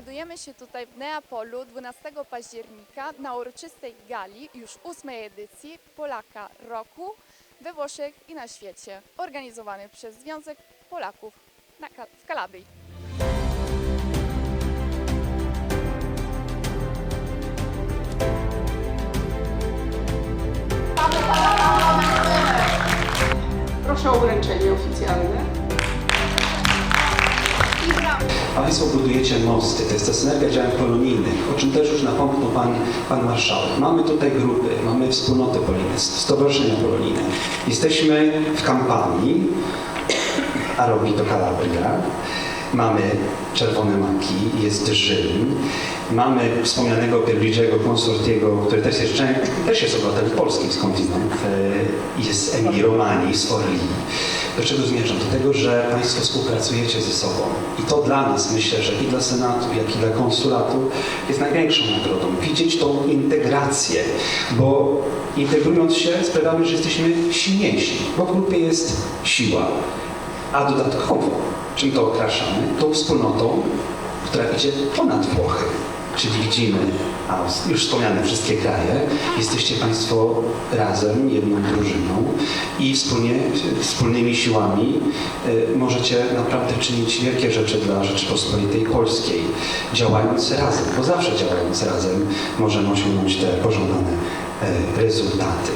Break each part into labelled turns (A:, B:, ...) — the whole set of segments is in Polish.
A: Znajdujemy się tutaj w Neapolu 12 października na uroczystej gali już ósmej edycji Polaka Roku we Włoszech i na świecie, organizowanej przez Związek Polaków w Kalabrii.
B: Proszę o uręczenie oficjalne.
C: A Państwo budujecie mosty, to jest ta synergia działań polonijnych, o czym też już napomknął Pan, Pan Marszałek. Mamy tutaj grupy, mamy wspólnoty polonijne, stowarzyszenia polonijne. Jesteśmy w kampanii, a robi to Kalabria. Mamy Czerwone Maki, jest Rzym. Mamy wspomnianego Pierluigiego Consortiego, który też jest, też jest obywatelem polskim skądinąd. E, Jest Emilii Romani z Orlii. Do czego zmierzam? Do tego, że Państwo współpracujecie ze sobą. I to dla nas, myślę, że i dla Senatu, jak i dla konsulatu jest największą nagrodą. Widzieć tą integrację, bo integrując się sprawiamy, że jesteśmy silniejsi, bo w grupie jest siła. A dodatkowo, czym to okraszamy? Tą wspólnotą, która idzie ponad Włochy. Czyli widzimy Aust- już wspomniane wszystkie kraje. Jesteście Państwo razem, jedną drużyną i wspólnie, wspólnymi siłami y, możecie naprawdę czynić wielkie rzeczy dla Rzeczypospolitej Polskiej. Działając razem, bo zawsze działając razem możemy osiągnąć te pożądane y, rezultaty.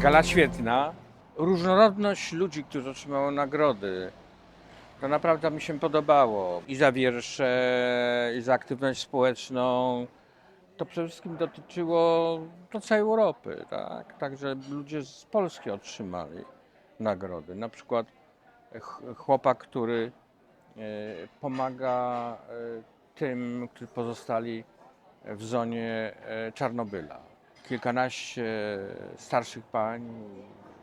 D: Gala świetna. Różnorodność ludzi, którzy otrzymały nagrody. To naprawdę mi się podobało. I za wiersze, i za aktywność społeczną. To przede wszystkim dotyczyło to całej Europy, tak? Także ludzie z Polski otrzymali nagrody. Na przykład ch- chłopak, który e, pomaga e, tym, którzy pozostali w zonie e, Czarnobyla. Kilkanaście starszych pań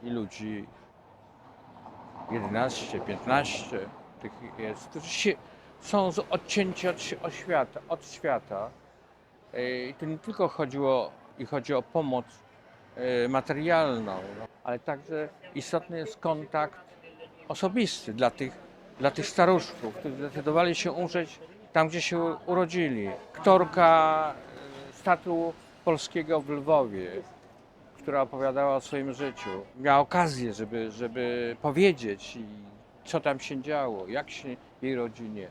D: i ludzi, 11, 15 tych jest, którzy się, są z- odcięci od, od świata, od świata. E, I to nie tylko chodziło i chodzi o pomoc e, materialną, no, ale także istotny jest kontakt osobisty dla tych, dla tych staruszków, którzy zdecydowali się umrzeć tam, gdzie się urodzili. Aktorka e, statku polskiego w Lwowie, która opowiadała o swoim życiu, miała okazję, żeby, żeby powiedzieć, co tam się działo, jak się jej rodzinie.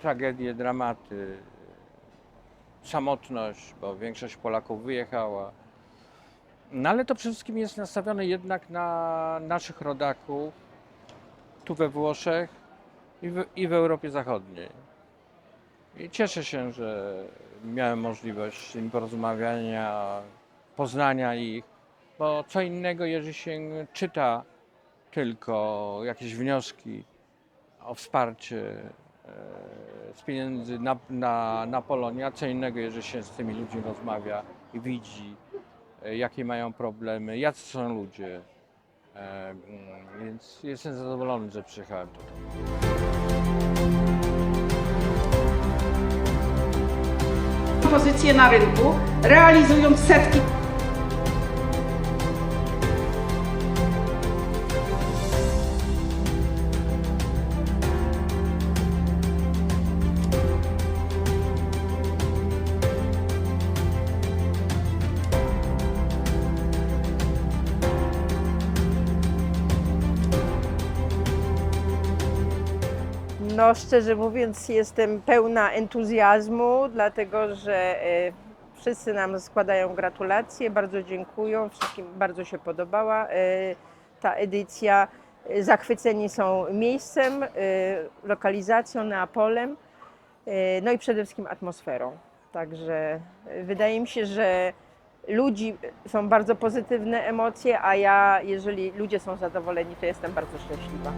D: Tragedie, dramaty, samotność, bo większość Polaków wyjechała. No ale to przede wszystkim jest nastawione jednak na naszych rodaków, tu we Włoszech i w, i w Europie Zachodniej. I cieszę się, że miałem możliwość z nimi porozmawiania, poznania ich, bo co innego, jeżeli się czyta tylko jakieś wnioski o wsparcie e, z pieniędzy na, na, na Polonię, a co innego, jeżeli się z tymi ludźmi rozmawia i widzi, e, jakie mają problemy, jacy są ludzie. E, Więc jestem zadowolony, że przyjechałem tutaj.
B: Pozycje na rynku, realizując setki
E: No, szczerze mówiąc, jestem pełna entuzjazmu, dlatego że e, wszyscy nam składają gratulacje, bardzo dziękują, wszystkim bardzo się podobała e, ta edycja. E, Zachwyceni są miejscem, lokalizacją, Neapolem, no i przede wszystkim atmosferą. Także wydaje mi się, że ludzi są bardzo pozytywne emocje, a ja, jeżeli ludzie są zadowoleni, to jestem bardzo szczęśliwa.